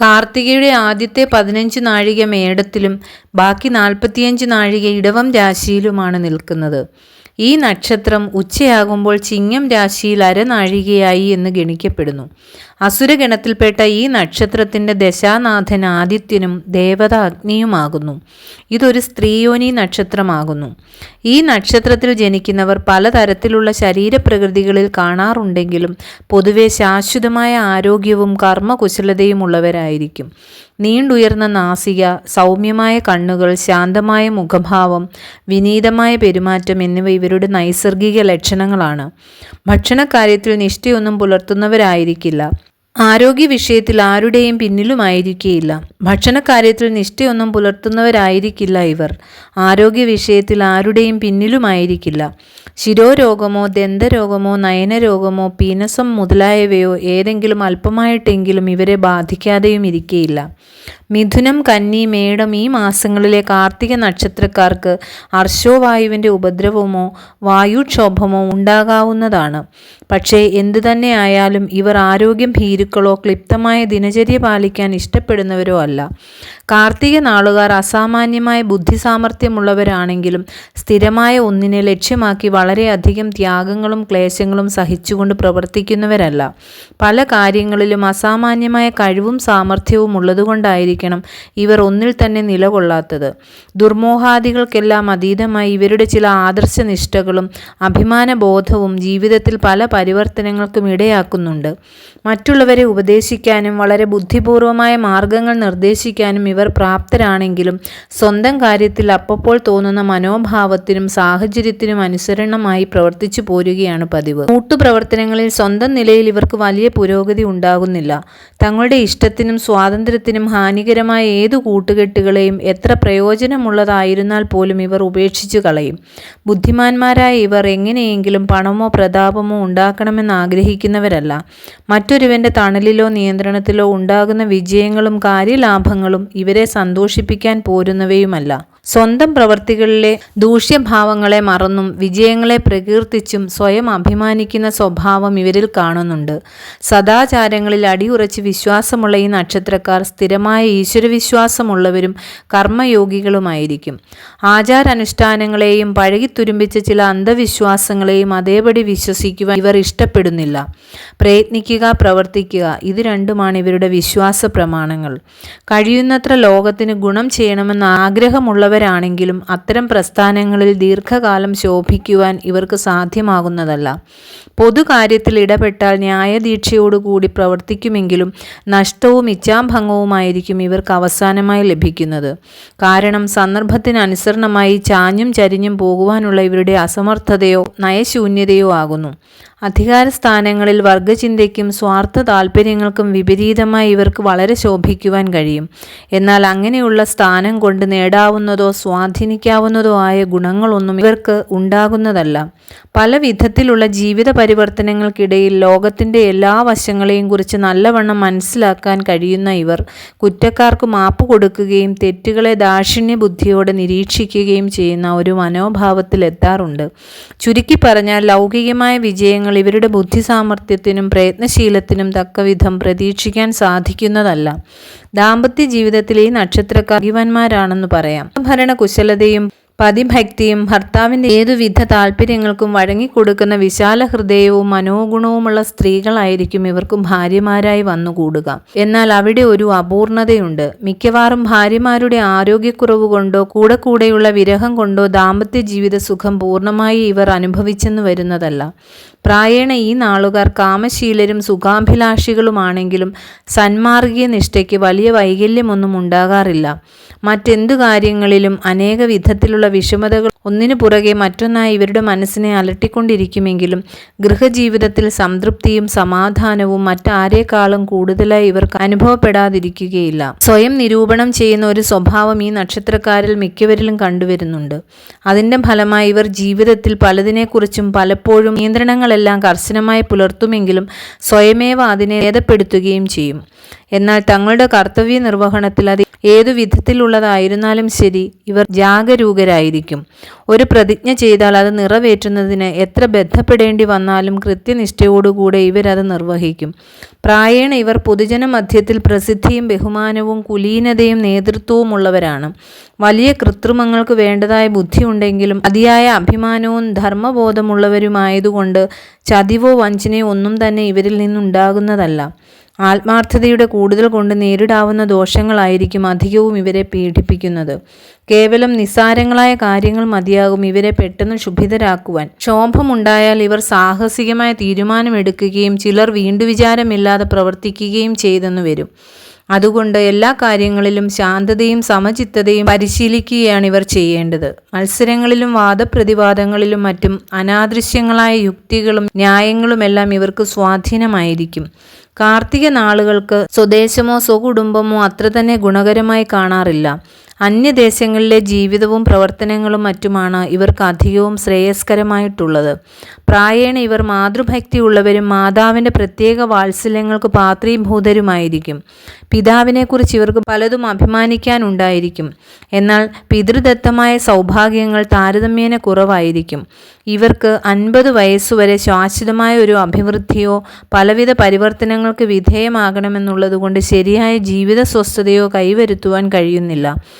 കാർത്തികയുടെ ആദ്യത്തെ പതിനഞ്ച് നാഴിക മേടത്തിലും ബാക്കി നാൽപ്പത്തിയഞ്ച് നാഴിക ഇടവം രാശിയിലുമാണ് നിൽക്കുന്നത്. ഈ നക്ഷത്രം ഉച്ചയാകുമ്പോൾ ചിങ്ങം രാശിയിൽ അരനാഴികയായി എന്ന് ഗണിക്കപ്പെടുന്നു. അസുരഗണത്തിൽപ്പെട്ട ഈ നക്ഷത്രത്തിന്റെ ദശാനാഥൻ ആദിത്യനും ദേവത അഗ്നിയുമാകുന്നു ഇതൊരു സ്ത്രീയോനി നക്ഷത്രമാകുന്നു. ഈ നക്ഷത്രത്തിൽ ജനിക്കുന്നവർ പലതരത്തിലുള്ള ശരീരപ്രകൃതികളിൽ കാണാറുണ്ടെങ്കിലും പൊതുവെ ശാശ്വതമായ ആരോഗ്യവും കർമ്മകുശലതയും ഉള്ളവരായിരിക്കും നീണ്ടുയർന്ന നാസിക സൗമ്യമായ കണ്ണുകൾ ശാന്തമായ മുഖഭാവം വിനീതമായ പെരുമാറ്റം എന്നിവ ഇവരുടെ നൈസർഗിക ലക്ഷണങ്ങളാണ്. ഭക്ഷണക്കാര്യത്തിൽ നിഷ്ഠയൊന്നും പുലർത്തുന്നവരായിരിക്കില്ല. ആരോഗ്യ വിഷയത്തിൽ ആരുടെയും പിന്നിലുമായിരിക്കുകയില്ല ഭക്ഷണക്കാര്യത്തിൽ നിഷ്ഠയൊന്നും പുലർത്തുന്നവരായിരിക്കില്ല ഇവർ. ആരോഗ്യ വിഷയത്തിൽ ആരുടെയും പിന്നിലുമായിരിക്കില്ല. ശിരോരോഗമോ ദന്തരോഗമോ നയനരോഗമോ പീനസം മുതലായവയോ ഏതെങ്കിലും അല്പമായിട്ടെങ്കിലും ഇവരെ ബാധിക്കാതെയും ഇരിക്കുകയില്ല മിഥുനം കന്നി മേടം ഈ മാസങ്ങളിലെ കാർത്തിക നക്ഷത്രക്കാർക്ക് അർശോവായുവിന്റെ ഉപദ്രവമോ വായുക്ഷോഭമോ ഉണ്ടാകാവുന്നതാണ്. പക്ഷേ എന്തു തന്നെ ആയാലും ഇവർ ആരോഗ്യം ഭീരുക്കളോ ക്ലിപ്തമായ ദിനചര്യ പാലിക്കാൻ ഇഷ്ടപ്പെടുന്നവരോ അല്ല. കാർത്തിക നാളുകാർ അസാമാന്യമായ ബുദ്ധി സാമർഥ്യമുള്ളവരാണെങ്കിലും സ്ഥിരമായ ഒന്നിനെ ലക്ഷ്യമാക്കി വളരെയധികം ത്യാഗങ്ങളും ക്ലേശങ്ങളും സഹിച്ചുകൊണ്ട് പ്രവർത്തിക്കുന്നവരല്ല. പല കാര്യങ്ങളിലും അസാമാന്യമായ കഴിവും സാമർഥ്യവും ഉള്ളതുകൊണ്ടായിരിക്കണം ഇവർ ഒന്നിൽ തന്നെ നിലകൊള്ളാത്തത്. ദുർമോഹാദികൾക്കെല്ലാം അതീതമായി ഇവരുടെ ചില ആദർശനിഷ്ഠകളും അഭിമാനബോധവും ജീവിതത്തിൽ പല പരിവർത്തനങ്ങൾക്കും ഇടയാക്കുന്നുണ്ട്. മറ്റുള്ളവരെ ഉപദേശിക്കാനും വളരെ ബുദ്ധിപൂർവമായ മാർഗങ്ങൾ നിർദ്ദേശിക്കാനും ഇവർ പ്രാപ്തരാണെങ്കിലും സ്വന്തം കാര്യത്തിൽ അപ്പപ്പോൾ തോന്നുന്ന മനോഭാവത്തിനും സാഹചര്യത്തിനും അനുസരണമായി പ്രവർത്തിച്ചു പോരുകയാണ് പതിവ്. കൂട്ടുപ്രവർത്തനങ്ങളിൽ സ്വന്തം നിലയിൽ ഇവർക്ക് വലിയ പുരോഗതി ഉണ്ടാകുന്നില്ല. തങ്ങളുടെ ഇഷ്ടത്തിനും സ്വാതന്ത്ര്യത്തിനും ഹാനികരമായ ഏതു കൂട്ടുകെട്ടുകളെയും എത്ര പ്രയോജനമുള്ളതായിരുന്നാൽ പോലും ഇവർ ഉപേക്ഷിച്ചു കളയും. ബുദ്ധിമാന്മാരായ ഇവർ എങ്ങനെയെങ്കിലും പണമോ പ്രതാപമോ ഉണ്ടാക്കണമെന്ന് ആഗ്രഹിക്കുന്നവരല്ല. മറ്റൊരുവന്റെ തണലിലോ നിയന്ത്രണത്തിലോ ഉണ്ടാകുന്ന വിജയങ്ങളും കാര്യലാഭങ്ങളും ഇവരെ സന്തോഷിപ്പിക്കാൻ പോരുന്നവയുമല്ല. സ്വന്തം പ്രവൃത്തികളിലെ ദൂഷ്യഭാവങ്ങളെ മറന്നും വിജയങ്ങളെ പ്രകീർത്തിച്ചും സ്വയം അഭിമാനിക്കുന്ന സ്വഭാവം ഇവരിൽ കാണുന്നുണ്ട്. സദാചാരങ്ങളിൽ അടിയുറച്ച് വിശ്വാസമുള്ള ഈ നക്ഷത്രക്കാർ സ്ഥിരമായ ഈശ്വരവിശ്വാസമുള്ളവരും കർമ്മയോഗികളുമായിരിക്കും. ആചാരാനുഷ്ഠാനങ്ങളെയും പഴകിത്തുരുമ്പിച്ച ചില അന്ധവിശ്വാസങ്ങളെയും അതേപടി വിശ്വസിക്കുവാൻ ഇവർ ഇഷ്ടപ്പെടുന്നില്ല. പ്രയത്നിക്കുക പ്രവർത്തിക്കുക ഇത് രണ്ടുമാണ് ഇവരുടെ വിശ്വാസ പ്രമാണങ്ങൾ കഴിയുന്നത്ര ലോകത്തിന് ഗുണം ചെയ്യണമെന്ന് ആഗ്രഹമുള്ളവരാണെങ്കിലും അത്തരം പ്രസ്ഥാനങ്ങളിൽ ദീർഘകാലം ശോഭിക്കുവാൻ ഇവർക്ക് സാധ്യമാകുന്നതല്ല. പൊതുകാര്യത്തിൽ ഇടപെട്ടാൽ ന്യായദീക്ഷയോടുകൂടി പ്രവർത്തിക്കുമെങ്കിലും നഷ്ടവും ഇച്ഛാഭംഗവുമായിരിക്കും ഇവർക്ക് അവസാനമായി ലഭിക്കുന്നത്. കാരണം സന്ദർഭത്തിനനുസരണമായി ചാഞ്ഞും ചരിഞ്ഞും പോകുവാനുള്ള ഇവരുടെ അസമർത്ഥതയോ നയശൂന്യതയോ ആകുന്നു. അധികാരസ്ഥാനങ്ങളിൽ വർഗചിന്തയ്ക്കും സ്വാർത്ഥ താല്പര്യങ്ങൾക്കും വിപരീതമായി ഇവർക്ക് വളരെ ശോഭിക്കുവാൻ കഴിയും. എന്നാൽ അങ്ങനെയുള്ള സ്ഥാനം കൊണ്ട് നേടാവുന്നതോ സ്വാധീനിക്കാവുന്നതോ ആയ ഗുണങ്ങളൊന്നും ഇവർക്ക് ഉണ്ടാകുന്നതല്ല. പല വിധത്തിലുള്ള ജീവിത പരിവർത്തനങ്ങൾക്കിടയിൽ ലോകത്തിന്റെ എല്ലാ വശങ്ങളെയും കുറിച്ച് നല്ലവണ്ണം മനസ്സിലാക്കാൻ കഴിയുന്ന ഇവർ കുറ്റക്കാർക്ക് മാപ്പ് കൊടുക്കുകയും തെറ്റുകളെ ദാക്ഷിണ്യ ബുദ്ധിയോടെ നിരീക്ഷിക്കുകയും ചെയ്യുന്ന ഒരു മനോഭാവത്തിലെത്താറുണ്ട്. ചുരുക്കി പറഞ്ഞാൽ ലൗകികമായ വിജയങ്ങൾ ഇവരുടെ ബുദ്ധിസാമർഥ്യത്തിനും പ്രയത്നശീലത്തിനും തക്കവിധം പ്രതീക്ഷിക്കാൻ സാധിക്കുന്നതല്ല. ദാമ്പത്യ ജീവിതത്തിലെ ഈ നക്ഷത്രക്കാർ ജീവന്മാരാണെന്ന് പറയാം. ഭരണകുശലതയും പതിഭക്തിയും ഭർത്താവിന്റെ ഏതുവിധ താല്പര്യങ്ങൾക്കും വഴങ്ങിക്കൊടുക്കുന്ന വിശാല ഹൃദയവും മനോഗുണവുമുള്ള സ്ത്രീകളായിരിക്കും ഇവർക്ക് ഭാര്യമാരായി വന്നുകൂടുക. എന്നാൽ അവിടെ ഒരു അപൂർണതയുണ്ട്. മിക്കവാറും ഭാര്യമാരുടെ ആരോഗ്യക്കുറവ് കൊണ്ടോ കൂടെ കൂടെയുള്ള വിരഹം കൊണ്ടോ ദാമ്പത്യ ജീവിത സുഖം പൂർണമായി ഇവർ അനുഭവിച്ചെന്ന് വരുന്നതല്ല. പ്രായേണ ഈ നാളുകാർ കാമശീലരും സുഖാഭിലാഷികളുമാണെങ്കിലും സന്മാർഗീയ നിഷ്ഠയ്ക്ക് വലിയ വൈകല്യമൊന്നും ഉണ്ടാകാറില്ല. മറ്റെന്തു കാര്യങ്ങളിലും അനേക വിധത്തിലുള്ള വിഷമതകൾ ഒന്നിനു പുറകെ മറ്റൊന്നായി ഇവരുടെ മനസ്സിനെ അലട്ടിക്കൊണ്ടിരിക്കുമെങ്കിലും ഗൃഹജീവിതത്തിൽ സംതൃപ്തിയും സമാധാനവും മറ്റാരേക്കാളും കൂടുതലായി ഇവർക്ക് അനുഭവപ്പെടാതിരിക്കുകയില്ല. സ്വയം നിരൂപണം ചെയ്യുന്ന ഒരു സ്വഭാവം ഈ നക്ഷത്രക്കാരിൽ മിക്കവരിലും കണ്ടുവരുന്നുണ്ട്. അതിന്റെ ഫലമായി ഇവർ ജീവിതത്തിൽ പലതിനെക്കുറിച്ചും പലപ്പോഴും നിയന്ത്രണങ്ങളെല്ലാം കർശനമായി പുലർത്തുമെങ്കിലും സ്വയമേവ അതിനെ ഭേദപ്പെടുത്തുകയും ചെയ്യും. എന്നാൽ തങ്ങളുടെ കർത്തവ്യ നിർവഹണത്തിൽ അത് ഏതു വിധത്തിലുള്ളതായിരുന്നാലും ശരി ഇവർ ജാഗരൂകരായിരിക്കും. ഒരു പ്രതിജ്ഞ ചെയ്താൽ അത് നിറവേറ്റുന്നതിന് എത്ര ബന്ധപ്പെടേണ്ടി വന്നാലും കൃത്യനിഷ്ഠയോടുകൂടെ ഇവരത് നിർവഹിക്കും. പ്രായേണ ഇവർ പൊതുജന മധ്യത്തിൽ പ്രസിദ്ധിയും ബഹുമാനവും കുലീനതയും നേതൃത്വവും ഉള്ളവരാണ് വലിയ കൃത്രിമങ്ങൾക്ക് വേണ്ടതായ ബുദ്ധിയുണ്ടെങ്കിലും അതിയായ അഭിമാനവും ധർമ്മബോധമുള്ളവരുമായതുകൊണ്ട് ചതിവോ വഞ്ചനയോ ഒന്നും തന്നെ ഇവരിൽ നിന്നുണ്ടാകുന്നതല്ല. ആത്മാർത്ഥതയുടെ കൂടുതൽ കൊണ്ട് നേരിടാവുന്ന ദോഷങ്ങളായിരിക്കും അധികവും ഇവരെ പീഡിപ്പിക്കുന്നത്. കേവലം നിസ്സാരങ്ങളായ കാര്യങ്ങൾ മതിയാകും ഇവരെ പെട്ടെന്ന് ശുഭിതരാക്കുവാൻ. ക്ഷോഭമുണ്ടായാൽ ഇവർ സാഹസികമായ തീരുമാനമെടുക്കുകയും ചിലർ വീണ്ടുവിചാരമില്ലാതെ പ്രവർത്തിക്കുകയും ചെയ്തെന്നു വരും. അതുകൊണ്ട് എല്ലാ കാര്യങ്ങളിലും ശാന്തതയും സമചിത്തതയും പരിശീലിക്കുകയാണ് ഇവർ ചെയ്യേണ്ടത്. മത്സരങ്ങളിലും വാദപ്രതിവാദങ്ങളിലും മറ്റും അനാദൃശ്യങ്ങളായ യുക്തികളും ന്യായങ്ങളുമെല്ലാം ഇവർക്ക് സ്വാധീനമായിരിക്കും. കാർത്തിക നാളുകൾക്ക് സ്വദേശമോ സ്വകുടുംബമോ അത്ര തന്നെ ഗുണകരമായി കാണാറില്ല. അന്യദേശങ്ങളിലെ ജീവിതവും പ്രവർത്തനങ്ങളും മറ്റുമാണ് ഇവർക്ക് അധികവും ശ്രേയസ്കരമായിട്ടുള്ളത്. പ്രായേണ ഇവർ മാതൃഭക്തിയുള്ളവരും മാതാവിന്റെ പ്രത്യേക വാത്സല്യങ്ങൾക്ക് പാത്രീഭൂതരുമായിരിക്കും. പിതാവിനെക്കുറിച്ച് ഇവർക്ക് പലതും അഭിമാനിക്കാനുണ്ടായിരിക്കും. എന്നാൽ പിതൃദത്തമായ സൗഭാഗ്യങ്ങൾ താരതമ്യേന കുറവായിരിക്കും. ഇവർക്ക് അൻപത് വയസ്സുവരെ ശാശ്വതമായ ഒരു അഭിവൃദ്ധിയോ പലവിധ പരിവർത്തനങ്ങൾക്ക് വിധേയമാകണമെന്നുള്ളതുകൊണ്ട് ശരിയായ ജീവിത സ്വസ്ഥതയോ കൈവരുത്തുവാൻ കഴിയുന്നില്ല.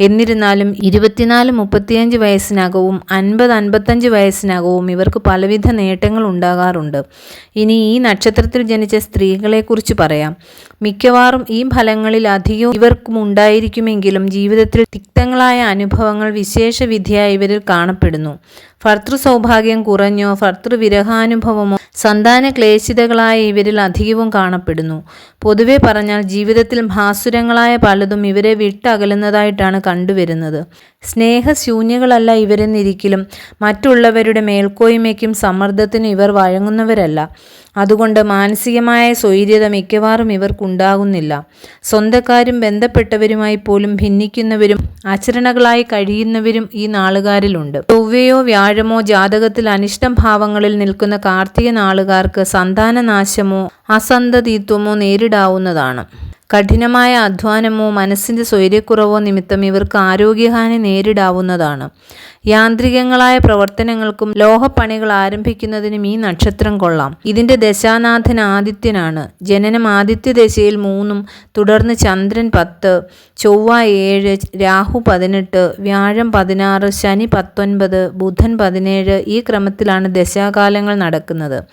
എന്നിരുന്നാലും ഇരുപത്തിനാല് മുപ്പത്തിയഞ്ച് വയസ്സിനകവും അൻപത് അൻപത്തഞ്ച് വയസ്സിനകവും ഇവർക്ക് പലവിധ നേട്ടങ്ങൾ ഉണ്ടാകാറുണ്ട്. ഇനി ഈ നക്ഷത്രത്തിൽ ജനിച്ച സ്ത്രീകളെക്കുറിച്ച് പറയാം. മിക്കവാറും ഈ ഫലങ്ങളിൽ അധികവും ഇവർക്കും ഉണ്ടായിരിക്കുമെങ്കിലും ജീവിതത്തിൽ തിക്തങ്ങളായ അനുഭവങ്ങൾ വിശേഷ വിധിയായി ഇവരിൽ കാണപ്പെടുന്നു. ഭർത്തൃ സൗഭാഗ്യം കുറഞ്ഞോ ഭർത്തൃ വിരഹാനുഭവമോ സന്താന ക്ലേശിതകളായ ഇവരിൽ അധികവും കാണപ്പെടുന്നു. പൊതുവെ പറഞ്ഞാൽ ജീവിതത്തിൽ ഭാസുരങ്ങളായ പലതും ഇവരെ വിട്ടകലുന്നതായിട്ടാണ് കണ്ടുവരുന്നത്. സ്നേഹശൂന്യകളല്ല ഇവരെന്നിരിക്കലും. മറ്റുള്ളവരുടെ മേൽക്കോയ്മയ്ക്കും സമ്മർദ്ദത്തിനും ഇവർ വഴങ്ങുന്നവരല്ല. അതുകൊണ്ട് മാനസികമായ സ്വൈര്യത മിക്കവാറും ഇവർക്കുണ്ടാകുന്നില്ല. സ്വന്തക്കാരും ബന്ധപ്പെട്ടവരുമായി പോലും ഭിന്നിക്കുന്നവരും ആചരണകളായി കഴിയുന്നവരും ഈ നാളുകാരിലുണ്ട്. ചൊവ്വയോ വ്യാഴമോ ജാതകത്തിൽ അനിഷ്ടം ഭാവങ്ങളിൽ നിൽക്കുന്ന കാർത്തിക നാളുകാർക്ക് സന്താനനാശമോ അസന്തതിത്വമോ നേരിടാവുന്നതാണ്. കഠിനമായ അധ്വാനമോ മനസ്സിന്റെ സ്വൈര്യക്കുറവോ നിമിത്തം ഇവർക്ക് ആരോഗ്യഹാനി നേരിടാവുന്നതാണ്. യാന്ത്രികങ്ങളായ പ്രവർത്തനങ്ങൾക്കും ലോഹപ്പണികൾ ആരംഭിക്കുന്നതിനും ഈ നക്ഷത്രം കൊള്ളാം. ഇതിന്റെ ദശാനാഥൻ ആദിത്യനാണ്. ജനനം ആദിത്യ ദശയിൽ മൂന്നും തുടർന്ന് ചന്ദ്രൻ പത്ത് ചൊവ്വ ഏഴ് രാഹു പതിനെട്ട് വ്യാഴം പതിനാറ് ശനി പത്തൊൻപത് ബുധൻ പതിനേഴ് ഈ ക്രമത്തിലാണ് ദശാകാലങ്ങൾ നടക്കുന്നത്.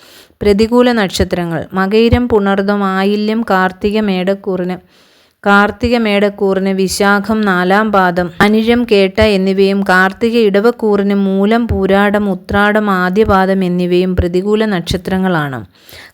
പ്രതികൂല നക്ഷത്രങ്ങൾ. മകയിരം പുണർതം ആയില്യം കാർത്തിക മേടക്കൂറിന് കാർത്തിക മേടക്കൂറിന് വിശാഖം നാലാം പാദം. അനിഴം കേട്ട എന്നിവയും കാർത്തിക ഇടവക്കൂറിന് മൂലം പൂരാടം ഉത്രാടം ആദ്യപാദം എന്നിവയും പ്രതികൂല നക്ഷത്രങ്ങളാണ്.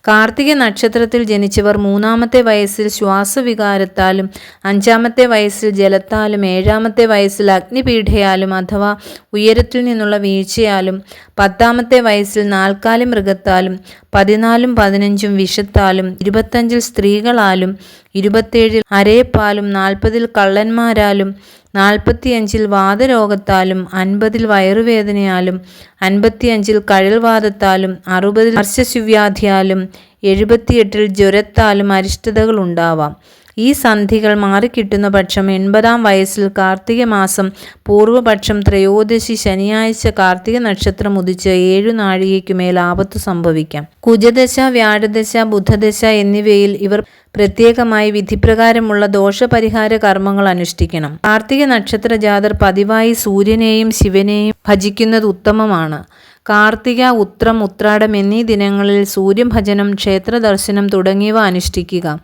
കാർത്തിക നക്ഷത്രത്തിൽ ജനിച്ചവർ മൂന്നാമത്തെ വയസ്സിൽ ശ്വാസവികാരത്താലും അഞ്ചാമത്തെ വയസ്സിൽ ജലത്താലും ഏഴാമത്തെ വയസ്സിൽ അഗ്നിപീഠയാലും അഥവാ ഉയരത്തിൽ നിന്നുള്ള വീഴ്ചയാലും പത്താമത്തെ വയസ്സിൽ നാൽക്കാലി മൃഗത്താലും പതിനാലും പതിനഞ്ചും വിഷത്താലും ഇരുപത്തഞ്ചിൽ സ്ത്രീകളാലും ഇരുപത്തേഴിൽ അരയപ്പാലും നാൽപ്പതിൽ കള്ളന്മാരാലും നാൽപ്പത്തിയഞ്ചിൽ വാതരോഗത്താലും അൻപതിൽ വയറുവേദനയാലും അൻപത്തിയഞ്ചിൽ കഴൽവാദത്താലും അറുപതിൽ ഹർഷശുവ്യാധിയാലും എഴുപത്തിയെട്ടിൽ ജ്വരത്താലും അരിഷ്ടതകൾ ഉണ്ടാവാം ഈ സന്ധികൾ മാറിക്കിട്ടുന്ന പക്ഷം എൺപതാം വയസ്സിൽ കാർത്തിക മാസം പൂർവപക്ഷം ത്രയോദശി ശനിയാഴ്ച കാർത്തിക നക്ഷത്രം ഉദിച്ച് ഏഴു നാഴികയ്ക്കുമേൽ ആപത്ത് സംഭവിക്കാം. കുജദശ വ്യാഴദശ ബുധദശ എന്നിവയിൽ ഇവർ പ്രത്യേകമായി വിധിപ്രകാരമുള്ള ദോഷപരിഹാര കർമ്മങ്ങൾ അനുഷ്ഠിക്കണം. കാർത്തിക നക്ഷത്ര ജാതർ പതിവായി സൂര്യനെയും ശിവനെയും ഭജിക്കുന്നത് ഉത്തമമാണ്. കാർത്തിക ഉത്രം ഉത്രാടം എന്നീ ദിനങ്ങളിൽ സൂര്യഭജനം ക്ഷേത്രദർശനം തുടങ്ങിയവ അനുഷ്ഠിക്കുക.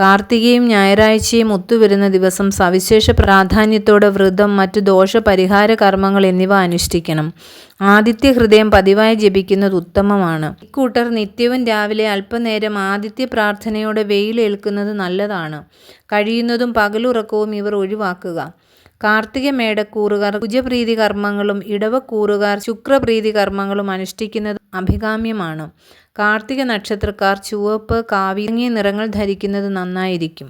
കാർത്തികയും ഞായറാഴ്ചയും ഒത്തുവരുന്ന ദിവസം സവിശേഷ പ്രാധാന്യത്തോടെ വ്രതം മറ്റു ദോഷപരിഹാര കർമ്മങ്ങൾ എന്നിവ അനുഷ്ഠിക്കണം. ആദിത്യ ഹൃദയം പതിവായി ജപിക്കുന്നത് ഉത്തമമാണ്. ഇക്കൂട്ടർ നിത്യവും രാവിലെ അല്പനേരം ആദിത്യ പ്രാർത്ഥനയോടെ വെയിലേൽക്കുന്നത് നല്ലതാണ്. കഴിയുന്നതും പകലുറക്കവും ഇവർ ഒഴിവാക്കുക. കാർത്തിക മേടക്കൂറുകാർ കുജപ്രീതി കർമ്മങ്ങളും ഇടവക്കൂറുകാർ ശുക്രപ്രീതി കർമ്മങ്ങളും അനുഷ്ഠിക്കുന്നത് അഭികാമ്യമാണ്. കാർത്തിക നക്ഷത്രക്കാർ ചുവപ്പ് കാവി നിറങ്ങൾ ധരിക്കുന്നത് നന്നായിരിക്കും.